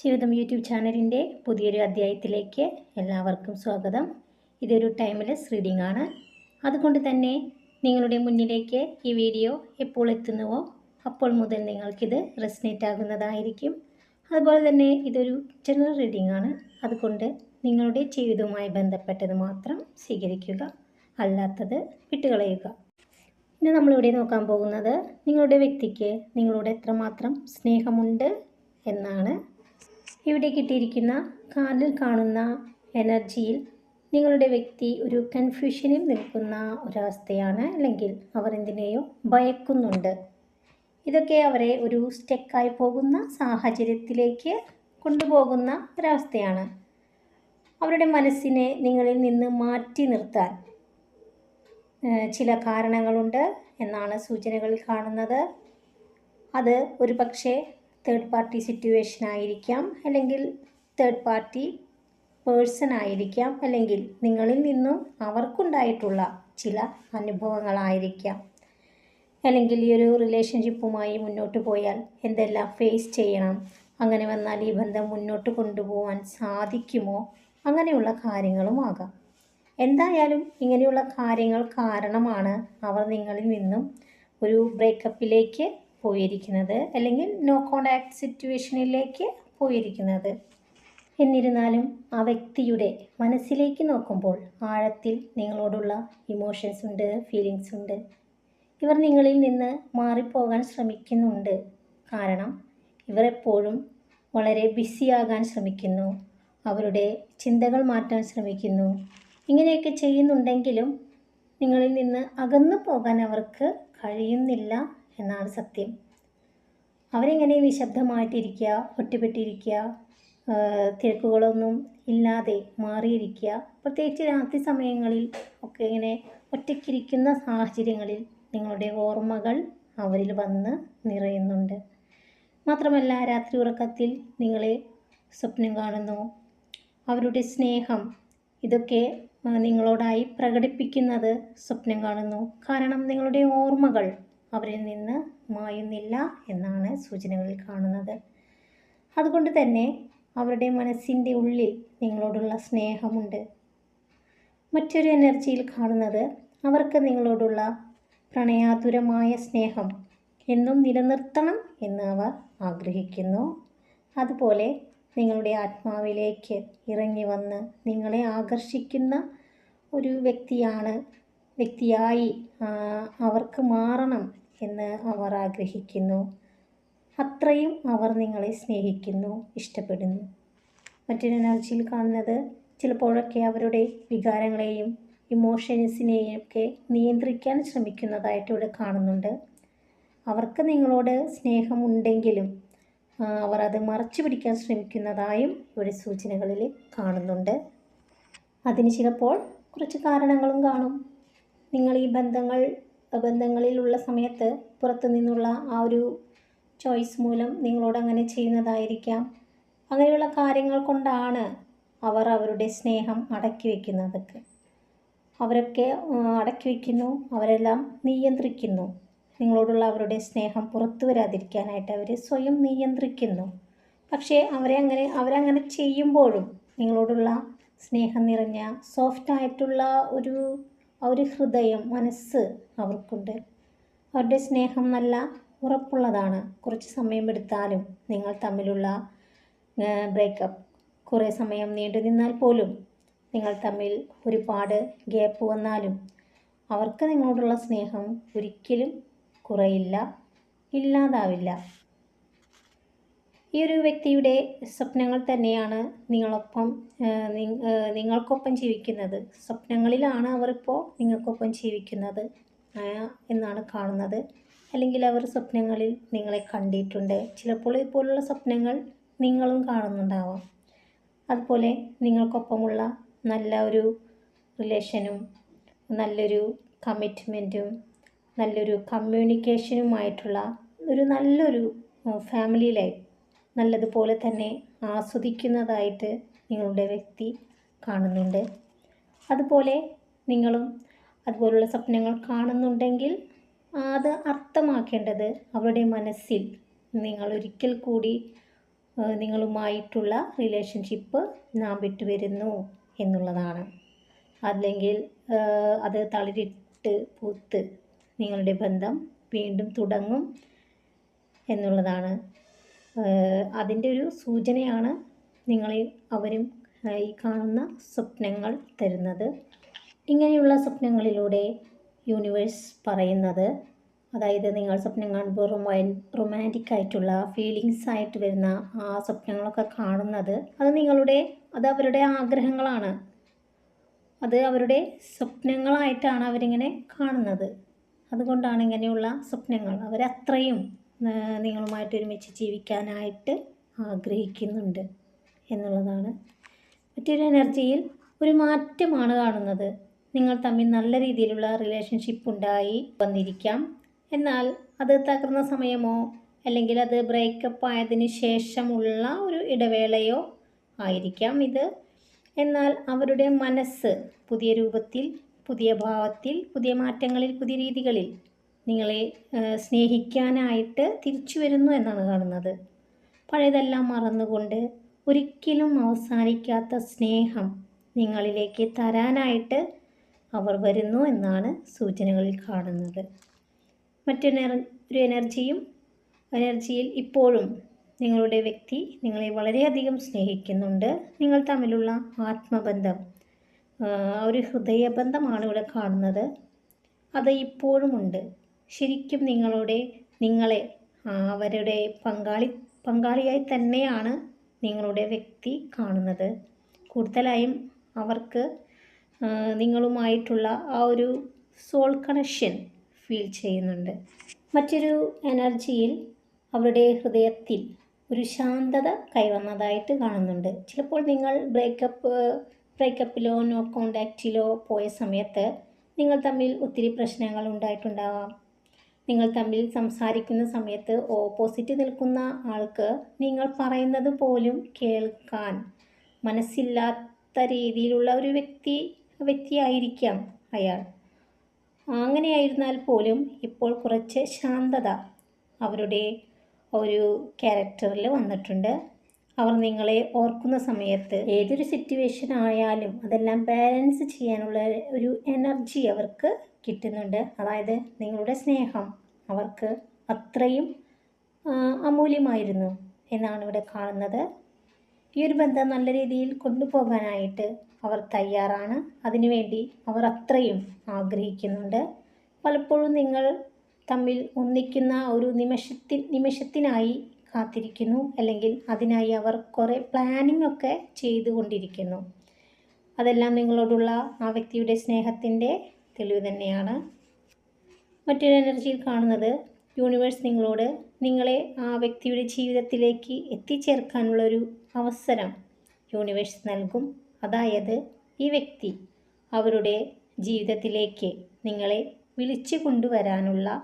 ജീവിതം യൂട്യൂബ് ചാനലിന്റെ പുതിയൊരു അധ്യായത്തിലേക്ക് എല്ലാവർക്കും സ്വാഗതം. ഇതൊരു ടൈംലെസ് റീഡിംഗ് ആണ് അതുകൊണ്ട് തന്നെ നിങ്ങളുടെ മുന്നിലേക്ക് ഈ വീഡിയോ എപ്പോൾ എത്തുന്നുവോ അപ്പോൾ മുതൽ നിങ്ങൾക്കിത് റെസ്നേറ്റ് ആകുന്നതായിരിക്കും. അതുപോലെ തന്നെ ഇതൊരു ജനറൽ റീഡിംഗ് ആണ് അതുകൊണ്ട് നിങ്ങളുടെ ജീവിതവുമായി ബന്ധപ്പെട്ടത് മാത്രം സ്വീകരിക്കുക അല്ലാത്തത് വിട്ടുകളയുക. ഇന്ന് നമ്മളിവിടെ നോക്കാൻ പോകുന്നത് നിങ്ങളുടെ വ്യക്തിക്ക് നിങ്ങളോട് എത്രമാത്രം സ്നേഹമുണ്ട് എന്നാണ്. ഇവിടെ കിട്ടിയിരിക്കുന്ന കാർഡിൽ കാണുന്ന എനർജിയിൽ നിങ്ങളുടെ വ്യക്തി ഒരു കൺഫ്യൂഷനിൽ നിൽക്കുന്ന ഒരവസ്ഥയാണ്. അല്ലെങ്കിൽ അവർ എന്തിനെയോ ഭയക്കുന്നുണ്ട്. ഇതൊക്കെ അവരെ ഒരു സ്റ്റെക്കായി പോകുന്ന സാഹചര്യത്തിലേക്ക് കൊണ്ടുപോകുന്ന ഒരവസ്ഥയാണ്. അവരുടെ മനസ്സിനെ നിങ്ങളിൽ നിന്ന് മാറ്റി നിർത്താൻ ചില കാരണങ്ങളുണ്ട് എന്നാണ് സൂചനകളിൽ കാണുന്നത്. അത് ഒരു പക്ഷേ തേർഡ് പാർട്ടി സിറ്റുവേഷൻ ആയിരിക്കാം അല്ലെങ്കിൽ തേർഡ് പാർട്ടി പേഴ്സൺ ആയിരിക്കാം അല്ലെങ്കിൽ നിങ്ങളിൽ നിന്നും അവർക്കുണ്ടായിട്ടുള്ള ചില അനുഭവങ്ങളായിരിക്കാം. അല്ലെങ്കിൽ ഈ ഒരു റിലേഷൻഷിപ്പുമായി മുന്നോട്ട് പോയാൽ എന്തെല്ലാം ഫേസ് ചെയ്യണം അങ്ങനെ വന്നാൽ ഈ ബന്ധം മുന്നോട്ട് കൊണ്ടുപോകാൻ സാധിക്കുമോ അങ്ങനെയുള്ള കാര്യങ്ങളും ആകാം. എന്തായാലും ഇങ്ങനെയുള്ള കാര്യങ്ങൾ കാരണമാണ് അവർ നിങ്ങളിൽ നിന്നും ഒരു ബ്രേക്കപ്പിലേക്ക് പോയിരിക്കുന്നത് അല്ലെങ്കിൽ നോ കോണ്ടാക്ട് സിറ്റുവേഷനിലേക്ക് പോയിരിക്കുന്നത്. എന്നിരുന്നാലും ആ വ്യക്തിയുടെ മനസ്സിലേക്ക് നോക്കുമ്പോൾ ആഴത്തിൽ നിങ്ങളോടുള്ള ഇമോഷൻസ് ഉണ്ട് ഫീലിങ്സ് ഉണ്ട്. ഇവർ നിങ്ങളിൽ നിന്ന് മാറിപ്പോകാൻ ശ്രമിക്കുന്നുണ്ട്. കാരണം ഇവർ എപ്പോഴും വളരെ ബിസിയാകാൻ ശ്രമിക്കുന്നു. അവരുടെ ചിന്തകൾ മാറ്റാൻ ശ്രമിക്കുന്നു. ഇങ്ങനെയൊക്കെ ചെയ്യുന്നുണ്ടെങ്കിലും നിങ്ങളിൽ നിന്ന് അകന്നു പോകാൻ അവർക്ക് കഴിയുന്നില്ല. എന്നാണ് സത്യം. അവരിങ്ങനെ നിശബ്ദമായിട്ടിരിക്കുക ഒറ്റപ്പെട്ടിരിക്കുക തിരക്കുകളൊന്നും ഇല്ലാതെ മാറിയിരിക്കുക പ്രത്യേകിച്ച് രാത്രി സമയങ്ങളിൽ ഒക്കെ ഇങ്ങനെ ഒറ്റയ്ക്കിരിക്കുന്ന സാഹചര്യങ്ങളിൽ നിങ്ങളുടെ ഓർമ്മകൾ അവരിൽ വന്ന് നിറയുന്നുണ്ട്. മാത്രമല്ല രാത്രി ഉറക്കത്തിൽ നിങ്ങളെ സ്വപ്നം കാണുന്നു. അവരുടെ സ്നേഹം ഇതൊക്കെ നിങ്ങളോടായി പ്രകടിപ്പിക്കുന്നത് സ്വപ്നം കാണുന്നു. കാരണം നിങ്ങളുടെ ഓർമ്മകൾ അവരിൽ നിന്ന് മായുന്നില്ല എന്നാണ് സൂചനകളിൽ കാണുന്നത്. അതുകൊണ്ട് തന്നെ അവരുടെ മനസ്സിന്റെ ഉള്ളിൽ നിങ്ങളോടുള്ള സ്നേഹമുണ്ട്. മറ്റൊരു എനർജിയിൽ കാണുന്നത് അവർക്ക് നിങ്ങളോടുള്ള പ്രണയാതുരമായ സ്നേഹം എന്നും നിലനിർത്തണം എന്ന് അവർ ആഗ്രഹിക്കുന്നു. അതുപോലെ നിങ്ങളുടെ ആത്മാവിലേക്ക് ഇറങ്ങി വന്ന് നിങ്ങളെ ആകർഷിക്കുന്ന ഒരു വ്യക്തിയാണ് വ്യക്തിയായി അവർക്ക് മാറണം എന്ന് അവർ ആഗ്രഹിക്കുന്നു. അത്രയും അവർ നിങ്ങളെ സ്നേഹിക്കുന്നു ഇഷ്ടപ്പെടുന്നു. മറ്റൊരു എനർജിയിൽ കാണുന്നത് ചിലപ്പോഴൊക്കെ അവരുടെ വികാരങ്ങളെയും ഇമോഷൻസിനെയും ഒക്കെ നിയന്ത്രിക്കാൻ ശ്രമിക്കുന്നതായിട്ട് ഇവിടെ കാണുന്നുണ്ട്. അവർക്ക് നിങ്ങളോട് സ്നേഹമുണ്ടെങ്കിലും അവർ അത് മറച്ചു പിടിക്കാൻ ശ്രമിക്കുന്നതായും ഇവിടെ സൂചനകളിൽ കാണുന്നുണ്ട്. അതിന് ചിലപ്പോൾ കുറച്ച് കാരണങ്ങളും കാണും. നിങ്ങൾ ഈ ബന്ധങ്ങൾ ബന്ധങ്ങളിലുള്ള സമയത്ത് പുറത്തു നിന്നുള്ള ആ ഒരു ചോയ്സ് മൂലം നിങ്ങളോട് അങ്ങനെ ചെയ്യുന്നതായിരിക്കാം. അങ്ങനെയുള്ള കാര്യങ്ങൾ കൊണ്ടാണ് അവർ അവരുടെ സ്നേഹം അടക്കി വയ്ക്കുന്നതൊക്കെ അവരൊക്കെ അടക്കി വയ്ക്കുന്നു അവരെല്ലാം നിയന്ത്രിക്കുന്നു. നിങ്ങളോടുള്ള അവരുടെ സ്നേഹം പുറത്തു വരാതിരിക്കാനായിട്ട് അവർ സ്വയം നിയന്ത്രിക്കുന്നു. പക്ഷേ അവരെ അങ്ങനെ അവരങ്ങനെ ചെയ്യുമ്പോഴും നിങ്ങളോടുള്ള സ്നേഹം നിറഞ്ഞ സോഫ്റ്റായിട്ടുള്ള ഒരു ആ ഒരു ഹൃദയം മനസ്സ് അവർക്കുണ്ട്. അവരുടെ സ്നേഹം നല്ല ഉറപ്പുള്ളതാണ്. കുറച്ച് സമയം എടുത്താലും നിങ്ങൾ തമ്മിലുള്ള ബ്രേക്കപ്പ് കുറേ സമയം നീണ്ടു നിന്നാൽ പോലും നിങ്ങൾ തമ്മിൽ ഒരുപാട് ഗ്യാപ്പ് വന്നാലും അവർക്ക് നിങ്ങളോടുള്ള സ്നേഹം ഒരിക്കലും കുറയില്ല ഇല്ലാതാവില്ല. ഈ ഒരു വ്യക്തിയുടെ സ്വപ്നങ്ങൾ തന്നെയാണ് നിങ്ങളൊപ്പം നിങ്ങൾക്കൊപ്പം ജീവിക്കുന്നത്. സ്വപ്നങ്ങളിലാണ് അവരിപ്പോൾ നിങ്ങൾക്കൊപ്പം ജീവിക്കുന്നത് എന്നാണ് കാണുന്നത്. അല്ലെങ്കിൽ അവർ സ്വപ്നങ്ങളിൽ നിങ്ങളെ കണ്ടിട്ടുണ്ട്. ചിലപ്പോൾ ഇതുപോലുള്ള സ്വപ്നങ്ങൾ നിങ്ങളും കാണുന്നുണ്ടാവാം. അതുപോലെ നിങ്ങൾക്കൊപ്പമുള്ള നല്ല ഒരു റിലേഷനും നല്ലൊരു കമ്മിറ്റ്മെന്റും നല്ലൊരു കമ്മ്യൂണിക്കേഷനുമായിട്ടുള്ള ഒരു നല്ലൊരു ഫാമിലി ലൈഫ് നല്ലതുപോലെ തന്നെ ആസ്വദിക്കുന്നതായിട്ട് നിങ്ങളുടെ വ്യക്തി കാണുന്നുണ്ട്. അതുപോലെ നിങ്ങളും അതുപോലുള്ള സ്വപ്നങ്ങൾ കാണുന്നുണ്ടെങ്കിൽ അത് അർത്ഥമാക്കേണ്ടത് അവരുടെ മനസ്സിൽ നിങ്ങൾ ഒരിക്കൽ കൂടി നിങ്ങളുമായിട്ടുള്ള റിലേഷൻഷിപ്പ് നാം വിട്ടുവരുന്നു എന്നുള്ളതാണ്. അല്ലെങ്കിൽ അത് തളിരിട്ട് പൂത്ത് നിങ്ങളുടെ ബന്ധം വീണ്ടും തുടങ്ങും എന്നുള്ളതാണ്. അതിന്റെ ഒരു സൂചനയാണ് നിങ്ങളെ അവരും ഈ കാണുന്ന സ്വപ്നങ്ങൾ തരുന്നത്. ഇങ്ങനെയുള്ള സ്വപ്നങ്ങളിലൂടെ യൂണിവേഴ്സ് പറയുന്നത് അതായത് നിങ്ങൾ സ്വപ്നം കാണുമ്പോൾ റൊമാൻ റൊമാന്റിക് ആയിട്ടുള്ള ഫീലിങ്സ് ആയിട്ട് വരുന്ന ആ സ്വപ്നങ്ങളൊക്കെ കാണുന്നത് അത് നിങ്ങളുടെ അത് അവരുടെ ആഗ്രഹങ്ങളാണ്. അത് അവരുടെ സ്വപ്നങ്ങളായിട്ടാണ് അവരിങ്ങനെ കാണുന്നത്. അതുകൊണ്ടാണ് ഇങ്ങനെയുള്ള സ്വപ്നങ്ങൾ. അവരത്രയും നിങ്ങളുമായിട്ട് ഒരുമിച്ച് ജീവിക്കാനായിട്ട് ആഗ്രഹിക്കുന്നുണ്ട് എന്നുള്ളതാണ്. മറ്റൊരു എനർജിയിൽ ഒരു മാറ്റമാണ് കാണുന്നത്. നിങ്ങൾ തമ്മിൽ നല്ല രീതിയിലുള്ള റിലേഷൻഷിപ്പ് ഉണ്ടായി വന്നിരിക്കാം. എന്നാൽ അത് തകർന്ന സമയമോ അല്ലെങ്കിൽ അത് ബ്രേക്കപ്പ് ആയതിനു ശേഷമുള്ള ഒരു ഇടവേളയോ ആയിരിക്കാം ഇത്. എന്നാൽ അവരുടെ മനസ്സ് പുതിയ രൂപത്തിൽ പുതിയ ഭാവത്തിൽ പുതിയ മാറ്റങ്ങളിൽ പുതിയ രീതികളിൽ നിങ്ങളെ സ്നേഹിക്കാനായിട്ട് തിരിച്ചു വരുന്നു എന്നാണ് കാണുന്നത്. പഴയതെല്ലാം മറന്നുകൊണ്ട് ഒരിക്കലും അവസാനിക്കാത്ത സ്നേഹം നിങ്ങളിലേക്ക് തരാനായിട്ട് അവർ വരുന്നു എന്നാണ് സൂചനകളിൽ കാണുന്നത്. മറ്റൊരു എനർജിയും എനർജിയിൽ ഇപ്പോഴും നിങ്ങളുടെ വ്യക്തി നിങ്ങളെ വളരെയധികം സ്നേഹിക്കുന്നുണ്ട്. നിങ്ങൾ തമ്മിലുള്ള ആത്മബന്ധം ഒരു ഹൃദയബന്ധമാണ് ഇവിടെ കാണുന്നത്. അത് ഇപ്പോഴുമുണ്ട് ശരിക്കും നിങ്ങളുടെ നിങ്ങളെ അവരുടെ പങ്കാളി പങ്കാളിയായി തന്നെയാണ് നിങ്ങളുടെ വ്യക്തി കാണുന്നത്. കൂടുതലായും അവർക്ക് നിങ്ങളുമായിട്ടുള്ള ആ ഒരു സോൾ കണക്ഷൻ ഫീൽ ചെയ്യുന്നുണ്ട്. മറ്റൊരു എനർജിയിൽ അവരുടെ ഹൃദയത്തിൽ ഒരു ശാന്തത കൈവന്നതായിട്ട് കാണുന്നുണ്ട്. ചിലപ്പോൾ നിങ്ങൾ ബ്രേക്കപ്പ് ബ്രേക്കപ്പിലോ നോ കോണ്ടാക്റ്റിലോ പോയ സമയത്ത് നിങ്ങൾ തമ്മിൽ ഒത്തിരി പ്രശ്നങ്ങൾ ഉണ്ടായിട്ടുണ്ടാവാം. നിങ്ങൾ തമ്മിൽ സംസാരിക്കുന്ന സമയത്ത് ഓപ്പോസിറ്റ് നിൽക്കുന്ന ആൾക്ക് നിങ്ങൾ പറയുന്നത് പോലും കേൾക്കാൻ മനസ്സില്ലാത്ത രീതിയിലുള്ള ഒരു വ്യക്തി വ്യക്തിയായിരിക്കാം അയാൾ. അങ്ങനെയായിരുന്നാൽ പോലും ഇപ്പോൾ കുറച്ച് ശാന്തത അവരുടെ ഒരു ക്യാരക്ടറിൽ വന്നിട്ടുണ്ട്. അവർ നിങ്ങളെ ഓർക്കുന്ന സമയത്ത് ഏതൊരു സിറ്റുവേഷൻ ആയാലും അതെല്ലാം ബാലൻസ് ചെയ്യാനുള്ള ഒരു എനർജി അവർക്ക് കിട്ടുന്നുണ്ട്. അതായത് നിങ്ങളുടെ സ്നേഹം അവർക്ക് അത്രയും അമൂല്യമായിരുന്നു എന്നാണ് ഇവിടെ കാണുന്നത്. ഈ ഒരു ബന്ധം നല്ല രീതിയിൽ കൊണ്ടുപോകാനായിട്ട് അവർ തയ്യാറാണ്. അതിനുവേണ്ടി അവർ അത്രയും ആഗ്രഹിക്കുന്നുണ്ട്. പലപ്പോഴും നിങ്ങൾ തമ്മിൽ ഒന്നിക്കുന്ന ഒരു നിമിഷത്തിൽ നിമിഷത്തിനായി കാത്തിരിക്കുന്നു. അല്ലെങ്കിൽ അതിനായി അവർ കുറേ പ്ലാനിംഗ് ഒക്കെ ചെയ്തുകൊണ്ടിരിക്കുന്നു അതെല്ലാം നിങ്ങളോടുള്ള ആ വ്യക്തിയുടെ സ്നേഹത്തിന്റെ തെളിവ് തന്നെയാണ്. മറ്റൊരു എനർജിയിൽ കാണുന്നത് യൂണിവേഴ്സ് നിങ്ങളോട് നിങ്ങളെ ആ വ്യക്തിയുടെ ജീവിതത്തിലേക്ക് എത്തിച്ചേർക്കാനുള്ളൊരു അവസരം യൂണിവേഴ്സ് നൽകും. അതായത് ഈ വ്യക്തി അവരുടെ ജീവിതത്തിലേക്ക് നിങ്ങളെ വിളിച്ചു കൊണ്ടുവരാനുള്ള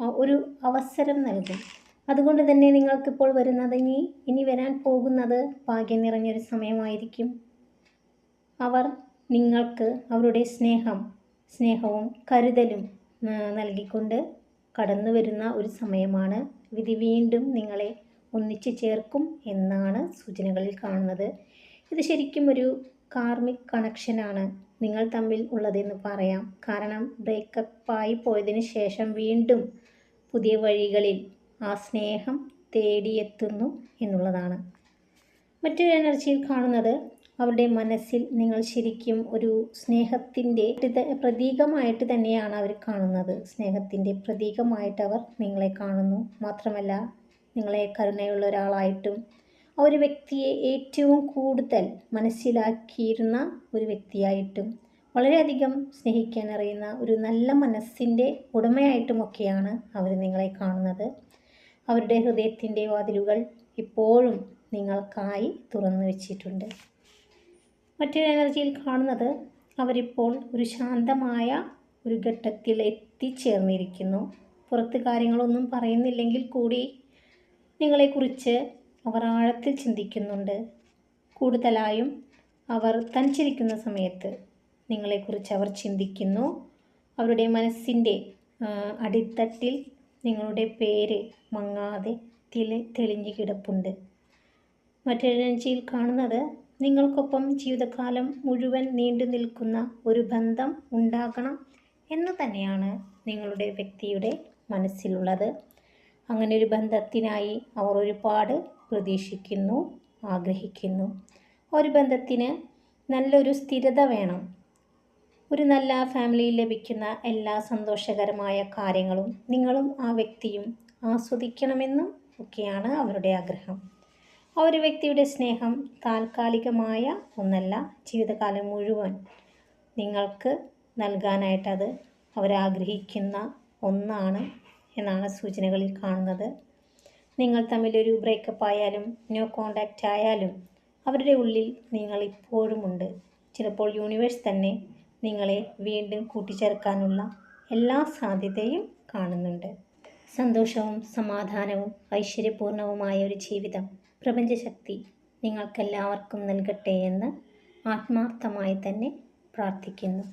ഒരു അവസരം നൽകും. അതുകൊണ്ട് തന്നെ നിങ്ങൾക്കിപ്പോൾ വരുന്നത് ഇനി ഇനി വരാൻ പോകുന്നത് ഭാഗ്യം നിറഞ്ഞൊരു സമയമായിരിക്കും. അവർ നിങ്ങൾക്ക് അവരുടെ സ്നേഹം സ്നേഹവും കരുതലും നൽകിക്കൊണ്ട് കടന്നു വരുന്ന ഒരു സമയമാണ്. വിധി വീണ്ടും നിങ്ങളെ ഒന്നിച്ചു ചേർക്കും എന്നാണ് സൂചനകളിൽ കാണുന്നത്. ഇത് ശരിക്കും ഒരു കാർമിക് കണക്ഷനാണ്. നിങ്ങൾ തമ്മിൽ ഉള്ളതെന്ന് പറയാം. കാരണം ബ്രേക്കപ്പായി പോയതിന് ശേഷം വീണ്ടും പുതിയ വഴികളിൽ ആ സ്നേഹം തേടിയെത്തുന്നു എന്നുള്ളതാണ്. മറ്റൊരു എനർജിയിൽ കാണുന്നത് അവരുടെ മനസ്സിൽ നിങ്ങൾ ശരിക്കും ഒരു സ്നേഹത്തിന്റെ പ്രതീകമായിട്ട് തന്നെയാണ് അവർ കാണുന്നത്. സ്നേഹത്തിന്റെ പ്രതീകമായിട്ട് അവർ നിങ്ങളെ കാണുന്നു. മാത്രമല്ല നിങ്ങളെ കരുണയുള്ള ഒരാളായിട്ടും ആ ഒരു വ്യക്തിയെ ഏറ്റവും കൂടുതൽ മനസ്സിലാക്കിയിരുന്ന ഒരു വ്യക്തിയായിട്ടും വളരെയധികം സ്നേഹിക്കാൻ അറിയുന്ന ഒരു നല്ല മനസ്സിന്റെ ഉടമയായിട്ടുമൊക്കെയാണ് അവർ നിങ്ങളെ കാണുന്നത്. അവരുടെ ഹൃദയത്തിന്റെ വാതിലുകൾ ഇപ്പോഴും നിങ്ങൾക്കായി തുറന്നു വെച്ചിട്ടുണ്ട്. മറ്റൊരു എനർജിയിൽ കാണുന്നത് അവരിപ്പോൾ ഒരു ശാന്തമായ ഒരു ഘട്ടത്തിൽ എത്തിച്ചേർന്നിരിക്കുന്നു. പുറത്ത് കാര്യങ്ങളൊന്നും പറയുന്നില്ലെങ്കിൽ കൂടി നിങ്ങളെക്കുറിച്ച് അവർ ആഴത്തിൽ ചിന്തിക്കുന്നുണ്ട്. കൂടുതലായും അവർ തനിച്ചിരിക്കുന്ന സമയത്ത് നിങ്ങളെക്കുറിച്ച് അവർ ചിന്തിക്കുന്നു. അവരുടെ മനസ്സിന്റെ അടിത്തട്ടിൽ നിങ്ങളുടെ പേര് മങ്ങാതെ തിളി തെളിഞ്ഞു കിടപ്പുണ്ട്. മറ്റൊരു എനർജിയിൽ കാണുന്നത് നിങ്ങൾക്കൊപ്പം ജീവിതകാലം മുഴുവൻ നീണ്ടു നിൽക്കുന്ന ഒരു ബന്ധം ഉണ്ടാകണം എന്ന് തന്നെയാണ് നിങ്ങളുടെ വ്യക്തിയുടെ മനസ്സിലുള്ളത്. അങ്ങനെ ഒരു ബന്ധത്തിനായി അവർ ഒരുപാട് പ്രതീക്ഷിക്കുന്നു ആഗ്രഹിക്കുന്നു. ഒരു ബന്ധത്തിന് നല്ലൊരു സ്ഥിരത വേണം. ഒരു നല്ല ഫാമിലിയിൽ ലഭിക്കുന്ന എല്ലാ സന്തോഷകരമായ കാര്യങ്ങളും നിങ്ങളും ആ വ്യക്തിയും ആസ്വദിക്കണമെന്നും ഒക്കെയാണ് അവരുടെ ആഗ്രഹം. ആ ഒരു വ്യക്തിയുടെ സ്നേഹം താൽക്കാലികമായ ഒന്നല്ല ജീവിതകാലം മുഴുവൻ നിങ്ങൾക്ക് നൽകാനായിട്ടത് അവരാഗ്രഹിക്കുന്ന ഒന്നാണ് എന്നാണ് സൂചനകളിൽ കാണുന്നത്. നിങ്ങൾ തമ്മിലൊരു ബ്രേക്കപ്പ് ആയാലും ന്യൂ കോണ്ടാക്റ്റ് ആയാലും അവരുടെ ഉള്ളിൽ നിങ്ങൾ ഇപ്പോഴുമുണ്ട് ചിലപ്പോൾ യൂണിവേഴ്സ് തന്നെ നിങ്ങളെ വീണ്ടും കൂട്ടിച്ചേർക്കാനുള്ള എല്ലാ സാധ്യതയും കാണുന്നുണ്ട്. സന്തോഷവും സമാധാനവും ഐശ്വര്യപൂർണവുമായ ഒരു ജീവിതം പ്രപഞ്ചശക്തി നിങ്ങൾക്കെല്ലാവർക്കും നൽകട്ടെ എന്ന് ആത്മാർത്ഥമായി തന്നെ പ്രാർത്ഥിക്കുന്നു.